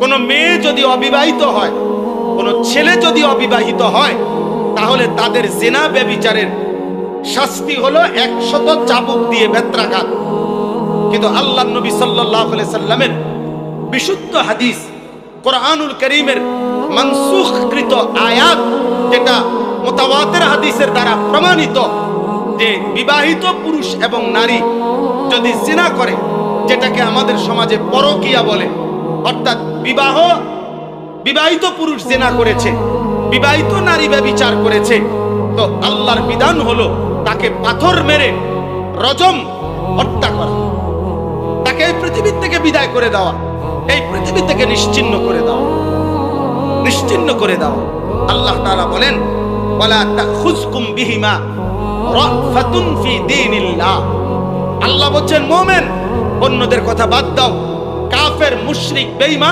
কোনো মেয়ে যদি অবিবাহিত হয়, কোনো ছেলে যদি অবিবাহিত হয়, তাহলে তাদের জেনা ব্যবিচারের শাস্তি হলো একশত চাবুক দিয়ে বেত্রাঘাত। কিন্তু আল্লাহ নবী সাল্লাহ সাল্লামের বিশুদ্ধ হাদিস, কোরআনুল করিমের মনসুখকৃত আয়াত, যেটা মোতাবাতের হাদিসের দ্বারা প্রমাণিত যে বিবাহিত পুরুষ এবং নারী যদি জিনা করে, যেটাকে আমাদের সমাজে পরকিয়া বলে অর্থাৎ বিবাহ, বিবাহিত পুরুষ জেনা করেছে, বিবাহিত নারী ব্যবিচার করেছে। তো আল্লাহর বিধান হলো তাকে পাথর মেরে রজম হত্যা করা। তাকে এই পৃথিবীর থেকে বিদায় করে দেওয়া, এই পৃথিবী থেকে নিশ্চিন্ন করে দেওয়া, নিশ্চিন্ন করে দাও আল্লাহ তাআলা বলেন, ওয়ালা তাখুজকুম বিহিমা রাফাতুন ফি দীনিল্লাহ। আল্লাহ বলছেন, মোমেন, অন্যদের কথা বাদ দাও। কাফের মুশরিক বেঈমান